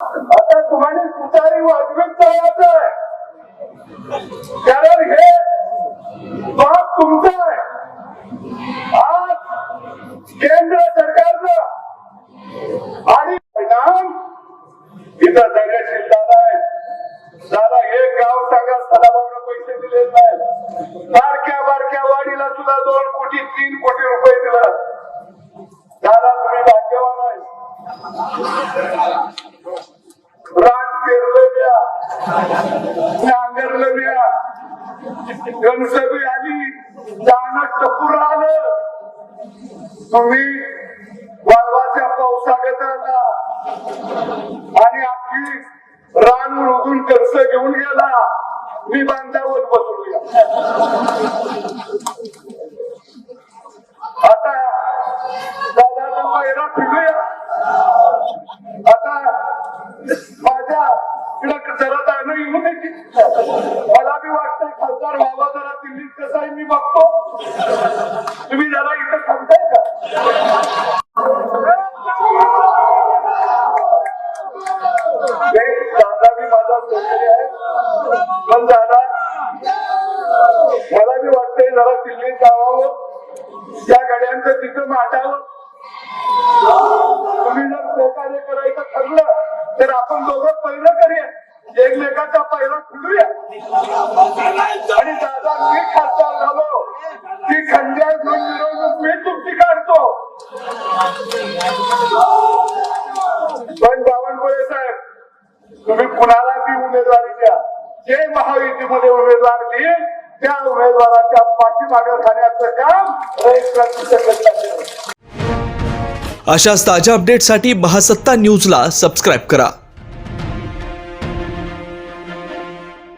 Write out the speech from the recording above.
आता तुम्हाला तुतारी वाजवीत जायचं आहे. कारण हे बाप तुमचं आहे. आज केंद्र सरकारचं आणि परिणाम इथं धैर्यशील दादा आहे दादा एक गाव सांगा सदाभाऊनं पैसे दिले नाही. बारक्या बारक्या वाडीला सुद्धा दोन कोटी तीन कोटी रुपये दिलं दादा तुम्ही भाग्यवान आहे. नांगरलं आली टपूर आलं तुम्ही वाळवाच्या पावसागत आला आणि आपली रान उगून कर्ज घेऊन गेला. मी बांधावर बसवूया आता दादाचा पायरा फिरूया जरा जाणं येऊ नये मला बी वाटतंय खासदार व्हावा जरा दिल्लीत कसं आहे मी बघतो. तुम्ही जरा इथं थांबताय का? दादा माझा आहे. पण दादा मला बी वाटतंय जरा दिल्लीत जावावं त्या गाड्यांचं तिथं माटावं तुम्ही जर सहकार्य करायचं ठरलं तर आपण दोघं पहिलं करूया. एकमेकाचा पहिला खुलूया. आणि दादा मी खासदार झालो. ती खंड्या घेऊन मिरवणूक मी तुमची काढतो. पण बावनकुळे साहेब तुम्ही कुणाला ती उमेदवारी द्या. जे महायुतीमध्ये उमेदवार देईल त्या उमेदवाराच्या पाठीमागे खाण्याचं काम रयत अशाच ताज्या अपडेटसाठी महासत्ता न्यूजला सबस्क्राईब करा.